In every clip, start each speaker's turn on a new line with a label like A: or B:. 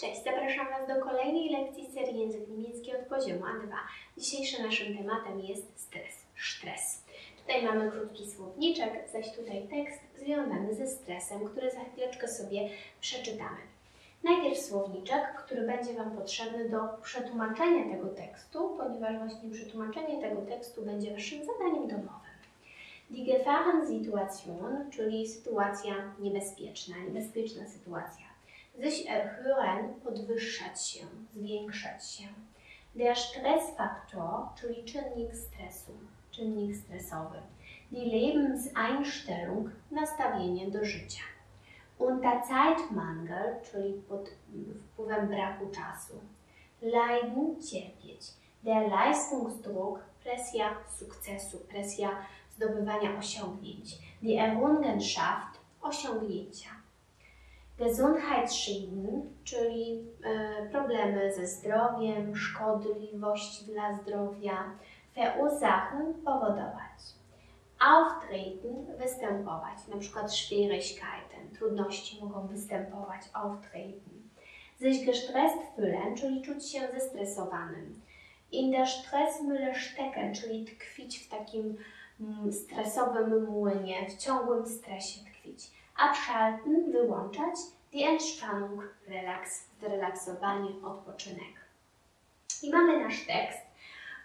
A: Cześć, zapraszam Was do kolejnej lekcji serii Język Niemiecki od poziomu A2. Dzisiejszym naszym tematem jest stres, stres. Tutaj mamy krótki słowniczek, zaś tutaj tekst związany ze stresem, który za chwileczkę sobie przeczytamy. Najpierw słowniczek, który będzie Wam potrzebny do przetłumaczenia tego tekstu, ponieważ właśnie przetłumaczenie tego tekstu będzie Waszym zadaniem domowym. Die Gefahrensituation, czyli sytuacja niebezpieczna, niebezpieczna sytuacja sich erhöhen, podwyższać się, zwiększać się. Der Stressfaktor, czyli czynnik stresu, czynnik stresowy. Die Lebenseinstellung, nastawienie do życia. Unter Zeitmangel, czyli pod wpływem braku czasu. Leiden, cierpieć. Der Leistungsdruck, presja sukcesu, presja zdobywania osiągnięć. Die Errungenschaft, osiągnięcia. Gesundheitsschäden, czyli e, problemy ze zdrowiem, szkodliwość dla zdrowia, verursachen, powodować. Auftreten, występować, przykład Schwierigkeiten, trudności mogą występować, auftreten. Sich gestresst fühlen, czyli czuć się zestresowanym. In der Stressmühle stecken, czyli tkwić w takim mm, stresowym młynie, w ciągłym stresie tkwić abschalten, wyłączać, die Entspannung, relaks, zrelaksowanie, odpoczynek. I mamy nasz tekst.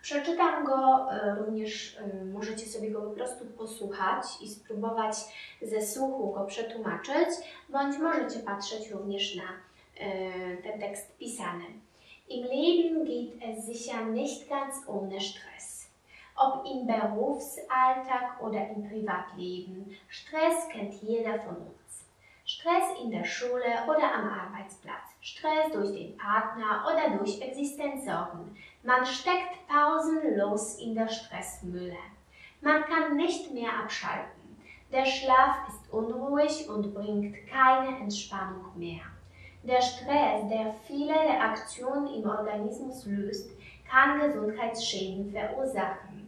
A: Przeczytam go, e, również e, możecie sobie go po prostu posłuchać i spróbować ze słuchu go przetłumaczyć, bądź możecie patrzeć również na e, ten tekst pisany. Im Leben geht es sicher nicht ganz ohne Stress ob im Berufsalltag oder im Privatleben. Stress kennt jeder von uns. Stress in der Schule oder am Arbeitsplatz. Stress durch den Partner oder durch Existenzsorgen. Man steckt pausenlos in der Stressmühle. Man kann nicht mehr abschalten. Der Schlaf ist unruhig und bringt keine Entspannung mehr. Der Stress, der viele Reaktionen im Organismus löst, kann Gesundheitsschäden verursachen.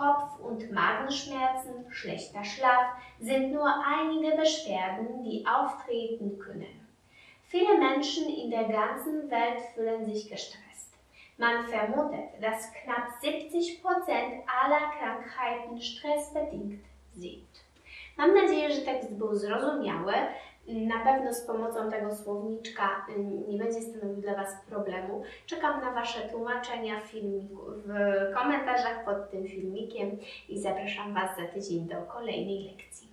A: Kopf- und Magenschmerzen, schlechter Schlaf sind nur einige Beschwerden, die auftreten können. Viele Menschen in der ganzen Welt fühlen sich gestresst. Man vermutet, dass knapp 70% aller Krankheiten stressbedingt sind. Mam nadzieję, że tekst był zrozumiały. Na pewno z pomocą tego słowniczka nie będzie stanowił dla Was problemu. Czekam na Wasze tłumaczenia w, filmiku, w komentarzach pod tym filmikiem i zapraszam Was za tydzień do kolejnej lekcji.